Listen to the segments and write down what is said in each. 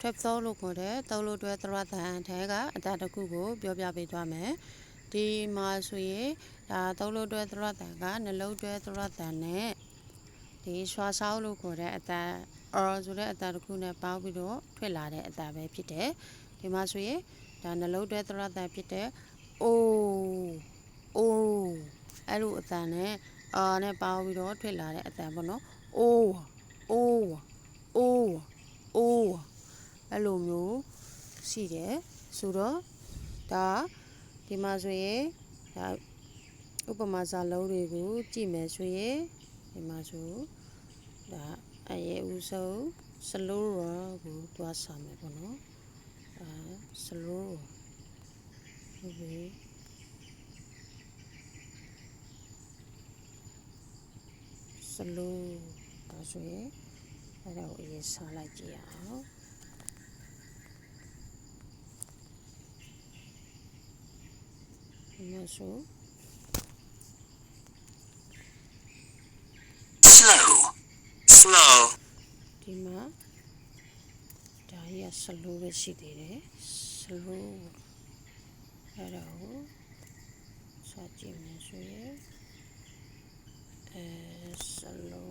type 3လို့ခေါ်တဲ့သုံးလို့တွဲသရတန်ထဲကအတတစ်ခုကိုပြောပြပေးသွားမယ်ဒီမှာဆိုရင်ဒါသုံးလို့တွဲသရတန်ကနှလုံးတွဲသရတန်နဲ့ဒီရွှာဆောက်လို့ခေါ်တဲ့အတန် or ဆိုတဲ့အတန်တစ်ခုနဲ့ပေါင်းပြီးတော့ထွက်လာတဲ့အတန်ပဲဖြစ်တယ်ဒီမှာဆိုရင်ဒါနှလုံးတွဲသရတန်ဖြစ်တဲ့ o o အဲ့လိုအတန်နဲ့အာနဲ့ပေါင်းပြီးတော့ထွက်လာတဲ့အတန်ပေါ့နော် o o o o အဲ့လိုမျိုးရှိတယ်ဆိုတော့ဒါဒီမှာဆိုရင်ဒါဥပမာစာလုံးတွေကိုကြည့်မယ်ဆိုရင်ဒီမှာဆိုဒါအရေးဦးဆုံး slower ကိုတွားစာမယ်ပေါ့နော်အဲ slow ဟုတ်ပြီ slow ဒါဆိုရင် အဲ့ဒါကိုအရင်စားလိုက်ကြည့်အောင်ဒီမှာဆို slow, slow, ဒီမှာဒါကြီးက slow ပဲရှိသေးတယ် slow အဲ့ဒါကိုစားကြည့်မယ်ဆိုရင်အဲ slow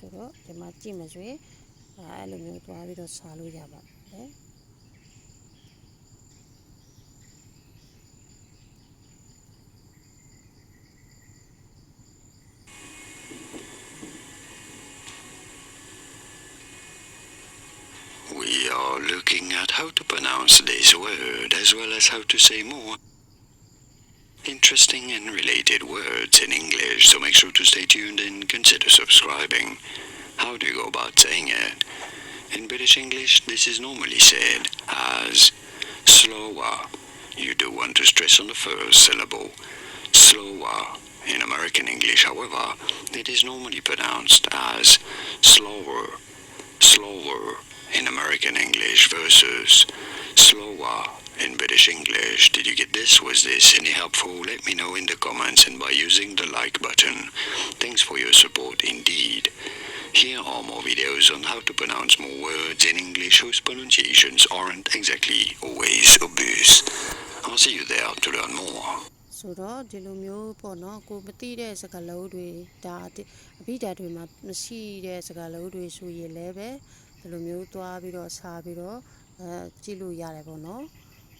ဆိုတော့ဒီမှာကြည့်မယ်ဆိုရင်အဲအဲ့လိုမျိုးသွားပြီးတော့စားလို့ရပါတယ် We are looking at how to pronounce this word as well as how to say more interesting and related words in English, so make sure to stay tuned and consider subscribing. How do you go about saying it? In British English, this is normally said as slower. You do want to stress on the first syllable. Slower. In American English, however, it is normally pronounced as slower slower in American English versus slower in British English. Did you get this? Was this any helpful? Let me know in the comments and by using the like button. Thanks for your support indeed. Here are more videos on how to pronounce more words in English whose pronunciations aren't exactly always obvious. I'll see you there to learn more. ဆိုတော့ဒီလိုမျိုးပေါ့နော်ကိုမသိတဲ့စကားလုံးတွေဒါဒီအဘိဓာတ်တွေမှာမရှိတဲ့စကားလုံးတွေဆိုရင်လည်းပဲဒီလိုမျိုးသွားပြီးတော့စားပြီးတော့အဲကြည့်လို့ရတယ်ပေါ့နော်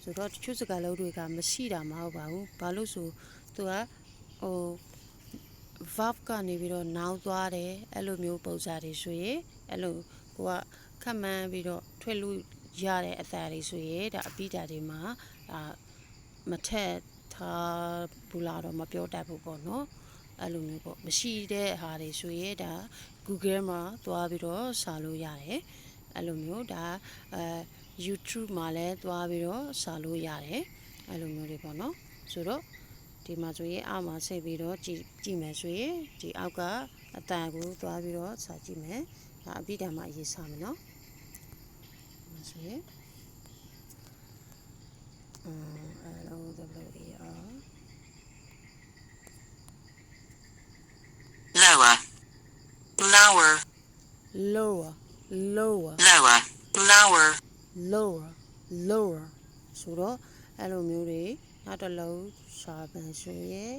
ဆိုတော့တချို့စကားလုံးတွေကမရှိတာမဟုတ်ပါဘူးဘာလို့ဆိုသူကဟို verb ကနေပြီးတော့ noun သွားတယ်အဲ့လိုမျိုးပုံစံတွေဆိုရင်အဲ့လိုကိုကခက်မှန်းပြီးတော့ထွက်လို့ရတဲ့အသံတွေဆိုရင်ဒါအဘိဓာတ်တွေမှာဒါမထက်ထားဘူးလားတော့မပြောတတ်ဘူးပေါ့နော်အဲ့လိုမျိုးပေါ့မရှိတဲ့ဟာတွေဆိုရင်ဒါ Google မှာသွားပြီးတော့စာလို့ရတယ် အဲ့လိုမျိုးဒါအဲ YouTube မှာလည်းသွားပြီးတော့စာလို့ရတယ်အဲ့လိုမျိုးတွေပေါ့နော်ဆိုတော့ဒီမှာဆိုရင်အောက်မှာဆက်ပြီးတော့ကြည့်ကြည့်မယ်ဆိုရင်ဒီအောက်ကအတန်ကိုသွားပြီးတော့စာကြည့်မယ်ဒါအပိဓာမှာရေးစာမယ်နော်ဒီမှာဆိုရင် L O W E R lower, lower, lower lower lower, lower, lower lower ဆိုတော့အဲ့လိုမျိုးတွေနောက်တစ်လုံးစာပန်ဆိုရင်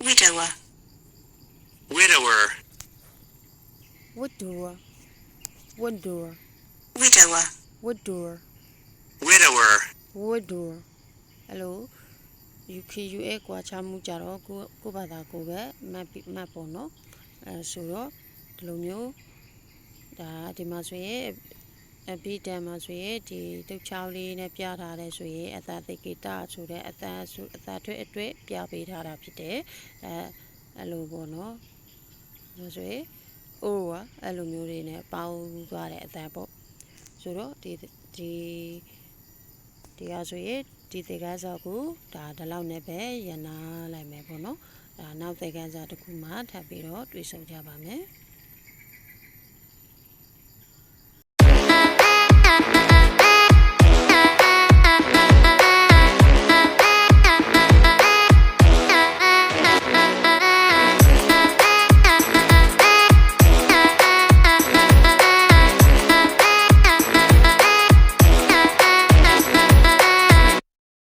widower, Widower. widower Widower widower, widower Widower. widower အဲ့လို UK US ကွာခြားမှုကြတော့ကိုကိုဘာသာကိုပဲမှတ်ပြီးမှတ်ပေါ့နော်အဲဆိုတော့ဒီလိုမျိုးဒါဒီမှာဆိုရင်အဘိဓမ္မာဆိုရင်ဒီတုတ်ချောင်းလေးနဲ့ပြထားတယ်ဆိုရင်အသာတိကိတဆိုတဲ့အသာဆိုအသာထွဲ့အတွက်ပြပေးထားတာဖြစ်တယ်အဲအဲ့လိုပေါ့နော်ဒါဆိုရင် အိုးကအဲ့လိုမျိုးတွေနဲ့ပေါင်းသွားတဲ့အသာပေါ့ဆိုတော့ဒီဒီဒီဟာဆိုရင်ဒီသေကားစောက်ကိုဒါဒီလောက်နဲ့ပဲရနာလိုက်မယ်ပေါ့နော်ဒါနောက်သေကားစားတစ်ခုမှထပ်ပြီးတော့တွေ့ဆုံကြပါမယ်